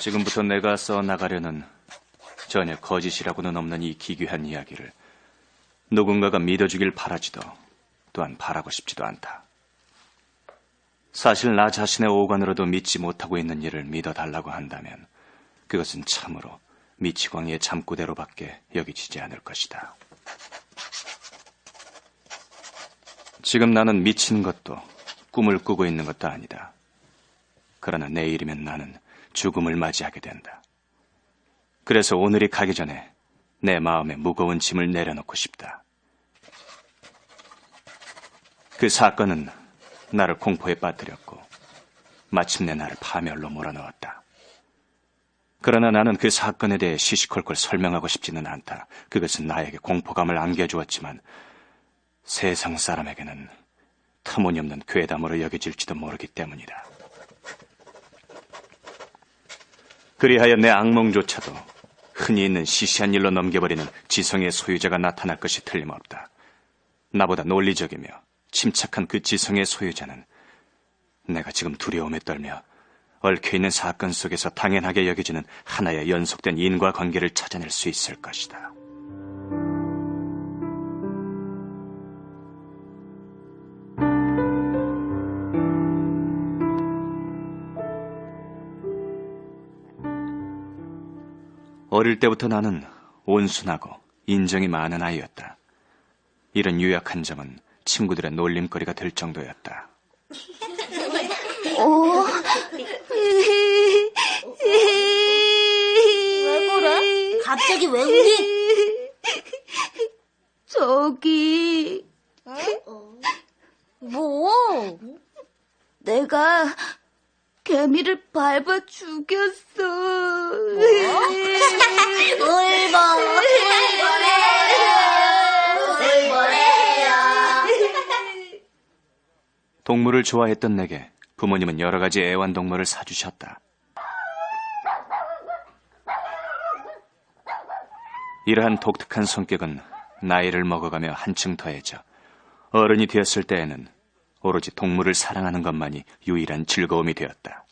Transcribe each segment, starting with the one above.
지금부터 내가 써 나가려는 전혀 거짓이라고는 없는 이 기괴한 이야기를 누군가가 믿어주길 바라지도 또한 바라고 싶지도 않다. 사실 나 자신의 오관으로도 믿지 못하고 있는 일을 믿어달라고 한다면 그것은 참으로 미치광이의 잠꼬대로밖에 여기지지 않을 것이다. 지금 나는 미친 것도 꿈을 꾸고 있는 것도 아니다. 그러나 내일이면 나는 죽음을 맞이하게 된다. 그래서 오늘이 가기 전에 내 마음에 무거운 짐을 내려놓고 싶다. 그 사건은 나를 공포에 빠뜨렸고 마침내 나를 파멸로 몰아넣었다. 그러나 나는 그 사건에 대해 시시콜콜 설명하고 싶지는 않다. 그것은 나에게 공포감을 안겨주었지만 세상 사람에게는 터무니없는 괴담으로 여겨질지도 모르기 때문이다. 그리하여 내 악몽조차도 흔히 있는 시시한 일로 넘겨버리는 지성의 소유자가 나타날 것이 틀림없다. 나보다 논리적이며 침착한 그 지성의 소유자는 내가 지금 두려움에 떨며 얽혀있는 사건 속에서 당연하게 여겨지는 하나의 연속된 인과관계를 찾아낼 수 있을 것이다. 어릴 때부터 나는 온순하고 인정이 많은 아이였다. 이런 유약한 점은 친구들의 놀림거리가 될 정도였다. 왜 그래? 갑자기 왜 우니? 저기, 뭐? 내가 개미를 밟아 죽였어. 동물을 좋아했던 내게 부모님은 여러 가지 애완동물을 사주셨다. 이러한 독특한 성격은 나이를 먹어가며 한층 더해져 어른이 되었을 때에는 오로지 동물을 사랑하는 것만이 유일한 즐거움이 되었다.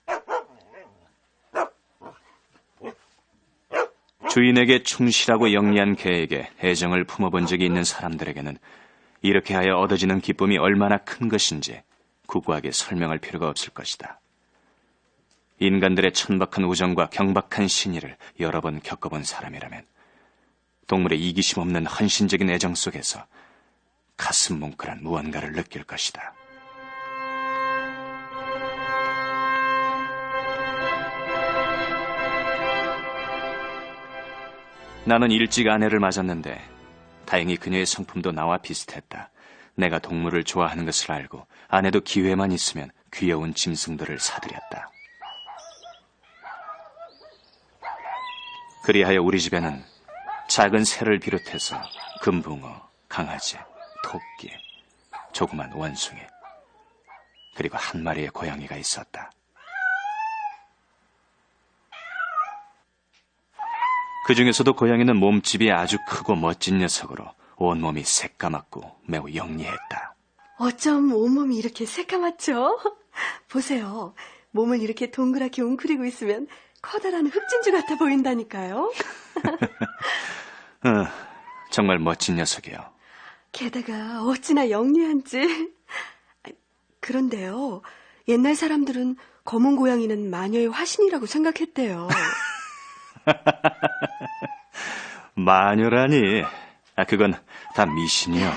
주인에게 충실하고 영리한 개에게 애정을 품어본 적이 있는 사람들에게는 이렇게 하여 얻어지는 기쁨이 얼마나 큰 것인지 구구하게 설명할 필요가 없을 것이다. 인간들의 천박한 우정과 경박한 신의를 여러 번 겪어본 사람이라면 동물의 이기심 없는 헌신적인 애정 속에서 가슴 뭉클한 무언가를 느낄 것이다. 나는 일찍 아내를 맞았는데 다행히 그녀의 성품도 나와 비슷했다. 내가 동물을 좋아하는 것을 알고 아내도 기회만 있으면 귀여운 짐승들을 사들였다. 그리하여 우리 집에는 작은 새를 비롯해서 금붕어, 강아지, 토끼, 조그만 원숭이, 그리고 한 마리의 고양이가 있었다. 그 중에서도 고양이는 몸집이 아주 크고 멋진 녀석으로 온몸이 새까맣고 매우 영리했다. 어쩜 온몸이 이렇게 새까맣죠? 보세요. 몸을 이렇게 동그랗게 웅크리고 있으면 커다란 흑진주 같아 보인다니까요. 어, 정말 멋진 녀석이요. 게다가 어찌나 영리한지. 아, 그런데요. 옛날 사람들은 검은 고양이는 마녀의 화신이라고 생각했대요. 마녀라니. 아, 그건 다 미신이요.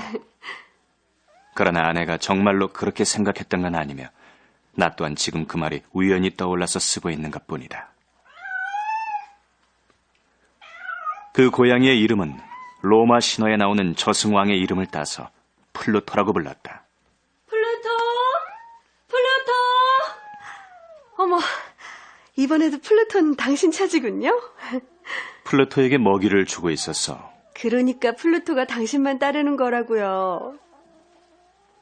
그러나 아내가 정말로 그렇게 생각했던 건 아니며, 나 또한 지금 그 말이 우연히 떠올라서 쓰고 있는 것 뿐이다. 그 고양이의 이름은 로마 신화에 나오는 저승왕의 이름을 따서 플루토라고 불렀다. 플루토! 플루토! 어머, 이번에도 플루토는 당신 차지군요? 플루토에게 먹이를 주고 있었어. 그러니까 플루토가 당신만 따르는 거라고요.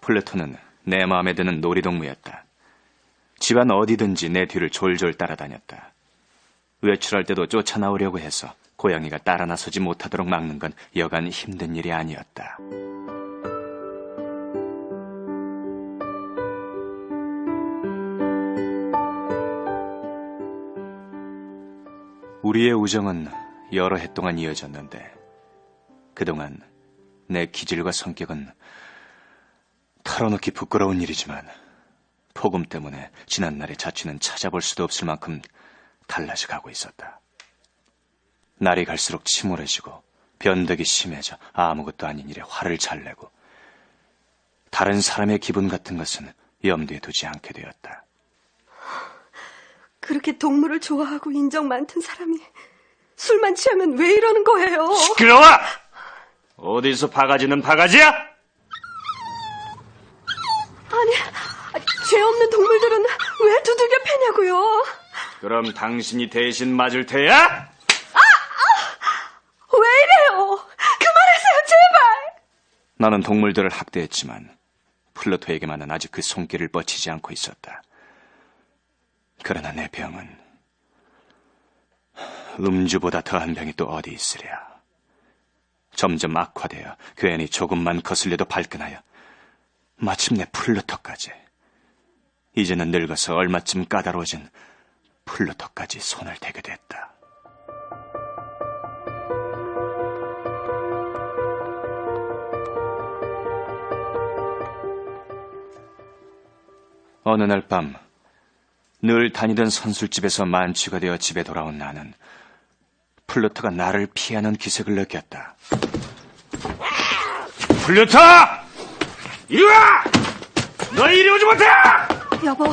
플루토는 내 마음에 드는 놀이동무였다. 집안 어디든지 내 뒤를 졸졸 따라다녔다. 외출할 때도 쫓아나오려고 해서 고양이가 따라 나서지 못하도록 막는 건 여간 힘든 일이 아니었다. 우리의 우정은 여러 해 동안 이어졌는데 그동안 내 기질과 성격은 털어놓기 부끄러운 일이지만 폭음 때문에 지난날의 자취는 찾아볼 수도 없을 만큼 달라져 가고 있었다. 날이 갈수록 침울해지고 변덕이 심해져 아무것도 아닌 일에 화를 잘 내고 다른 사람의 기분 같은 것은 염두에 두지 않게 되었다. 그렇게 동물을 좋아하고 인정 많던 사람이 술만 취하면 왜 이러는 거예요? 시끄러워! 어디서 바가지는 바가지야? 아니, 아, 죄 없는 동물들은 왜 두들겨 패냐고요? 그럼 당신이 대신 맞을 테야? 왜 이래요? 그만하세요, 제발! 나는 동물들을 학대했지만 플루토에게만은 아직 그 손길을 뻗치지 않고 있었다. 그러나 내 병은 음주보다 더한 병이 또 어디 있으랴. 점점 악화되어 괜히 조금만 거슬려도 발끈하여 마침내 플루토까지. 이제는 늙어서 얼마쯤 까다로워진 플루토까지 손을 대게 됐다. 어느 날 밤, 늘 다니던 선술집에서 만취가 되어 집에 돌아온 나는 플루토가 나를 피하는 기색을 느꼈다. 플루토! 이리 와! 너 이리 오지 못해! 여보,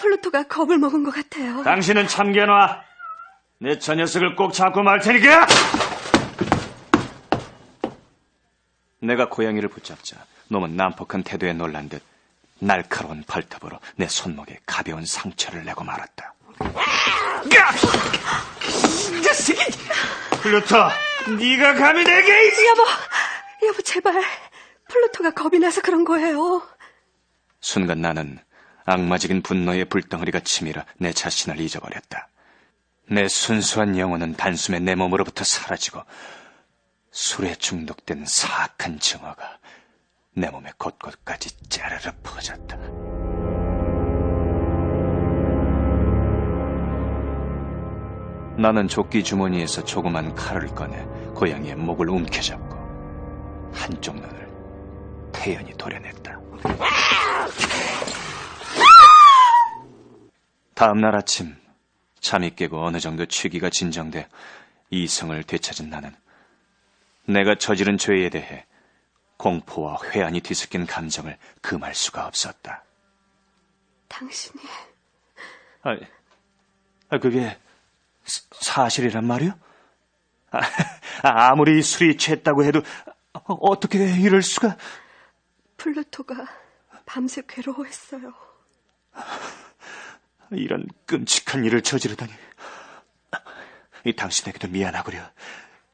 플루토가 겁을 먹은 것 같아요. 당신은 참견와 내 저 녀석을 꼭 잡고 말 테니까! 내가 고양이를 붙잡자 놈은 난폭한 태도에 놀란 듯 날카로운 발톱으로 내 손목에 가벼운 상처를 내고 말았다. 플루토, 네가 감히 내게 이 여보, 여보, 제발. 플루토가 겁이 나서 그런 거예요. 순간 나는 악마적인 분노의 불덩어리가 치밀어 내 자신을 잊어버렸다. 내 순수한 영혼은 단숨에 내 몸으로부터 사라지고 술에 중독된 사악한 증오가 내 몸의 곳곳까지 짜르르 퍼졌다. 나는 조끼 주머니에서 조그만 칼을 꺼내 고양이의 목을 움켜잡고 한쪽 눈을 태연히 도려냈다. 다음 날 아침 잠이 깨고 어느 정도 취기가 진정돼 이성을 되찾은 나는 내가 저지른 죄에 대해 공포와 회한이 뒤섞인 감정을 금할 수가 없었다. 당신이 아, 아, 그게 사- 사실이란 말이요? 아, 아무리 술이 취했다고 해도 어, 어떻게 이럴 수가? 플루토가 밤새 괴로워했어요. 이런 끔찍한 일을 저지르다니. 이 당신에게도 미안하구려.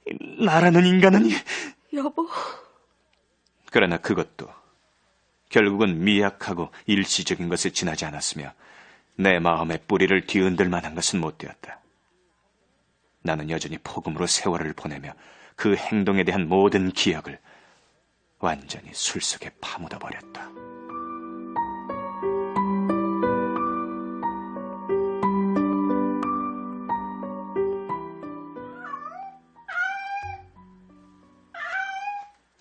이 나라는 인간은 이- 여보, 그러나 그것도 결국은 미약하고 일시적인 것에 지나지 않았으며 내 마음의 뿌리를 뒤흔들 만한 것은 못 되었다. 나는 여전히 폭음으로 세월을 보내며 그 행동에 대한 모든 기억을 완전히 술 속에 파묻어 버렸다.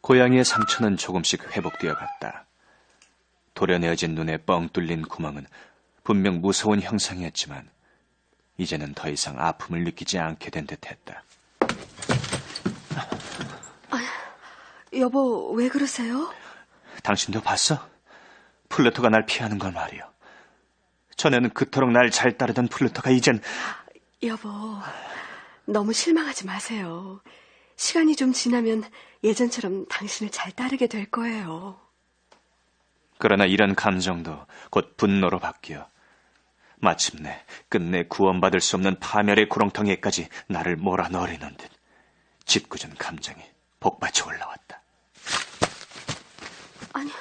고양이의 상처는 조금씩 회복되어 갔다. 도려내어진 눈에 뻥 뚫린 구멍은 분명 무서운 형상이었지만 이제는 더 이상 아픔을 느끼지 않게 된 듯했다. 여보, 왜 그러세요? 당신도 봤어? 플루토가 날 피하는 걸 말이요. 전에는 그토록 날 잘 따르던 플루토가 이젠 여보, 너무 실망하지 마세요. 시간이 좀 지나면 예전처럼 당신을 잘 따르게 될 거예요. 그러나 이런 감정도 곧 분노로 바뀌어 마침내 끝내 구원받을 수 없는 파멸의 구렁텅이에까지 나를 몰아넣으려는 듯 짓궂은 감정이 복받쳐 올라왔다. 아니,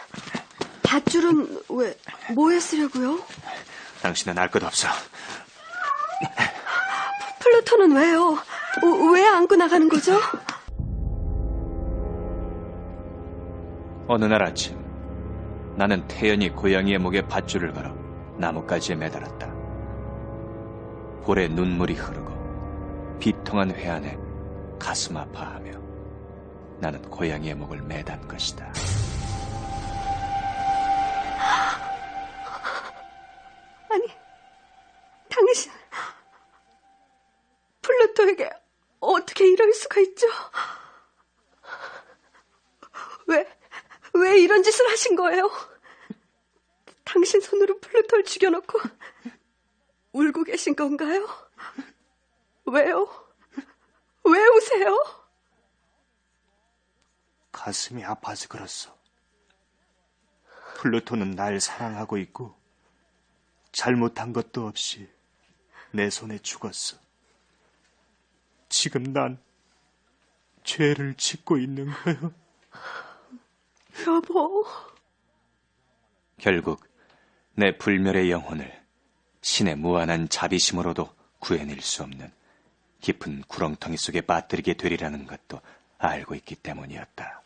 밧줄은 왜, 뭐에 쓰려고요? 당신은 알 것 없어. 플루토는 왜요? 어, 왜 안고 나가는 거죠? 어느 날 아침 나는 태연히 고양이의 목에 밧줄을 걸어 나뭇가지에 매달았다. 볼에 눈물이 흐르고 비통한 회한에 가슴 아파하며 나는 고양이의 목을 매단 것이다. 아니, 당신, 플루토에게 어떻게 이럴 수가 있죠? 왜, 왜 이런 짓을 하신 거예요? 당신 손으로 플루토를 죽여놓고 울고 계신 건가요? 왜요? 왜 우세요? 가슴이 아파서 그렇소. 플루토는 날 사랑하고 있고 잘못한 것도 없이 내 손에 죽었어. 지금 난 죄를 짓고 있는 거요. 여보, 결국 내 불멸의 영혼을 신의 무한한 자비심으로도 구해낼 수 없는 깊은 구렁텅이 속에 빠뜨리게 되리라는 것도 알고 있기 때문이었다.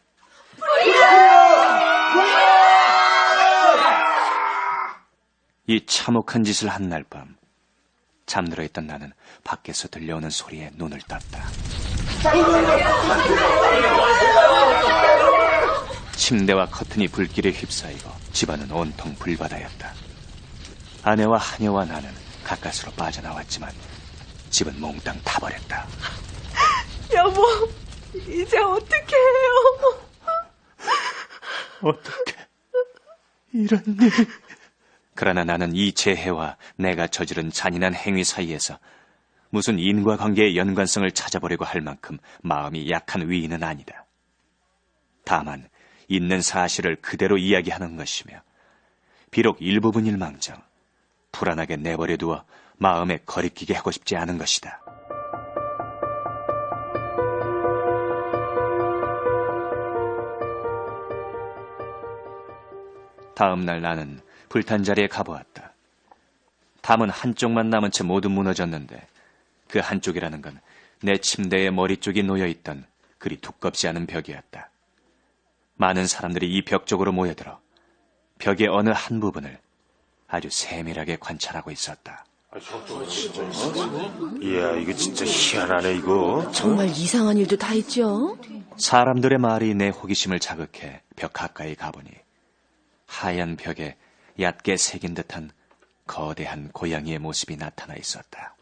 이 참혹한 짓을 한 날 밤, 잠들어 있던 나는 밖에서 들려오는 소리에 눈을 떴다. 침대와 커튼이 불길에 휩싸이고 집안은 온통 불바다였다. 아내와 하녀와 나는 가까스로 빠져나왔지만 집은 몽땅 타버렸다. 여보, 이제 어떻게 해요? 어떻게 이런 일? 그러나 나는 이 재해와 내가 저지른 잔인한 행위 사이에서 무슨 인과관계의 연관성을 찾아보려고 할 만큼 마음이 약한 위인은 아니다. 다만 있는 사실을 그대로 이야기하는 것이며 비록 일부분일 망정 불안하게 내버려 두어 마음에 거리끼게 하고 싶지 않은 것이다. 다음 날 나는 불탄 자리에 가보았다. 담은 한쪽만 남은 채 모두 무너졌는데 그 한쪽이라는 건 내 침대의 머리 쪽이 놓여 있던 그리 두껍지 않은 벽이었다. 많은 사람들이 이 벽 쪽으로 모여들어 벽의 어느 한 부분을 아주 세밀하게 관찰하고 있었다. 이야, 이거 진짜 희한하네, 이거. 정말 이상한 일도 다 있죠? 사람들의 말이 내 호기심을 자극해 벽 가까이 가보니 하얀 벽에 얕게 새긴 듯한 거대한 고양이의 모습이 나타나 있었다.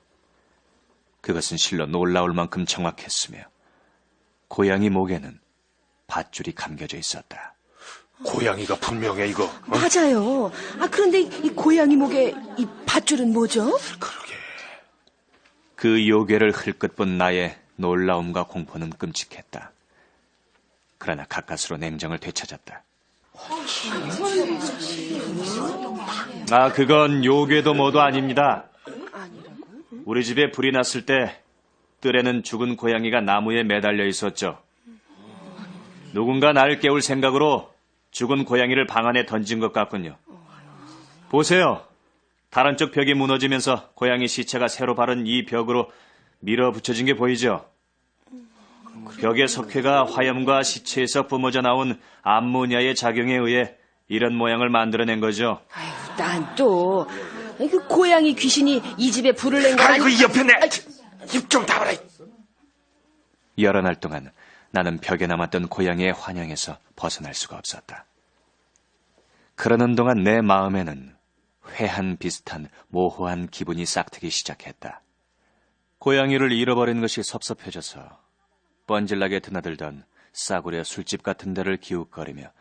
그것은 실로 놀라울 만큼 정확했으며 고양이 목에는 밧줄이 감겨져 있었다. 고양이가 분명해, 이거. 어? 맞아요. 아, 그런데 이 고양이 목에 이 밧줄은 뭐죠? 그러게. 그 요괴를 흘끗 본 나의 놀라움과 공포는 끔찍했다. 그러나 가까스로 냉정을 되찾았다. 아, 그건 요괴도 뭐도 아닙니다. 우리 집에 불이 났을 때 뜰에는 죽은 고양이가 나무에 매달려 있었죠. 누군가 나를 깨울 생각으로 죽은 고양이를 방 안에 던진 것 같군요. 보세요. 다른 쪽 벽이 무너지면서 고양이 시체가 새로 바른 이 벽으로 밀어 붙여진 게 보이죠? 벽의 석회가 화염과 시체에서 뿜어져 나온 암모니아의 작용에 의해 이런 모양을 만들어낸 거죠. 난 또, 그 고양이 귀신이 이 집에 불을 낸거 아니... 아이고, 이 옆에 내! 입좀 닫아라! 여러 날 동안 나는 벽에 남았던 고양이의 환영에서 벗어날 수가 없었다. 그러는 동안 내 마음에는 회한 비슷한 모호한 기분이 싹트기 시작했다. 고양이를 잃어버린 것이 섭섭해져서 뻔질나게 드나들던 싸구려 술집 같은 데를 기웃거리며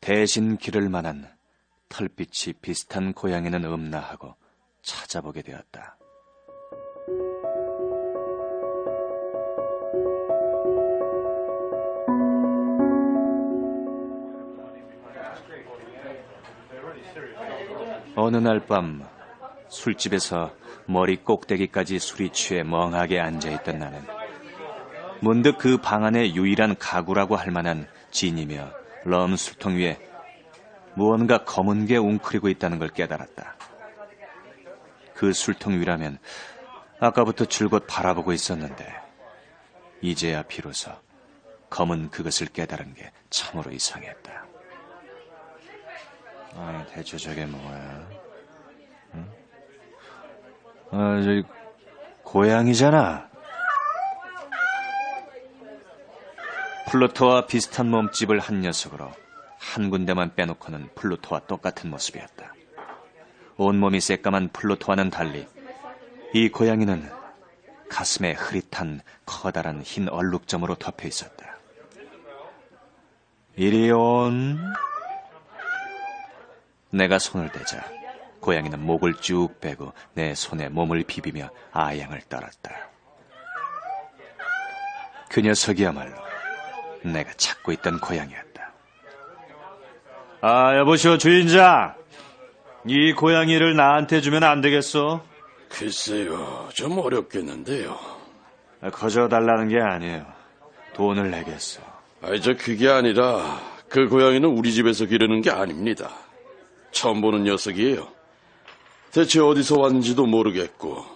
대신 기를 만한 털빛이 비슷한 고양이는 없나 하고 찾아보게 되었다. 어느 날 밤 술집에서 머리 꼭대기까지 술이 취해 멍하게 앉아있던 나는 문득 그 방 안의 유일한 가구라고 할 만한 진이며 럼 술통 위에 무언가 검은 게 웅크리고 있다는 걸 깨달았다. 그 술통 위라면 아까부터 줄곧 바라보고 있었는데 이제야 비로소 검은 그것을 깨달은 게 참으로 이상했다. 아, 대체 저게 뭐야? 응? 아, 저기 고양이잖아. 플루토와 비슷한 몸집을 한 녀석으로 한 군데만 빼놓고는 플루토와 똑같은 모습이었다. 온몸이 새까만 플루토와는 달리 이 고양이는 가슴에 흐릿한 커다란 흰 얼룩점으로 덮여 있었다. 이리 온. 내가 손을 대자 고양이는 목을 쭉 빼고 내 손에 몸을 비비며 아양을 떨었다. 그 녀석이야말로 내가 찾고 있던 고양이였다. 아, 여보시오, 주인장. 이 고양이를 나한테 주면 안 되겠어? 글쎄요, 좀 어렵겠는데요. 아, 거저 달라는 게 아니에요. 돈을 내겠어. 아이, 저 그게 아니라 그 고양이는 우리 집에서 기르는 게 아닙니다. 처음 보는 녀석이에요. 대체 어디서 왔는지도 모르겠고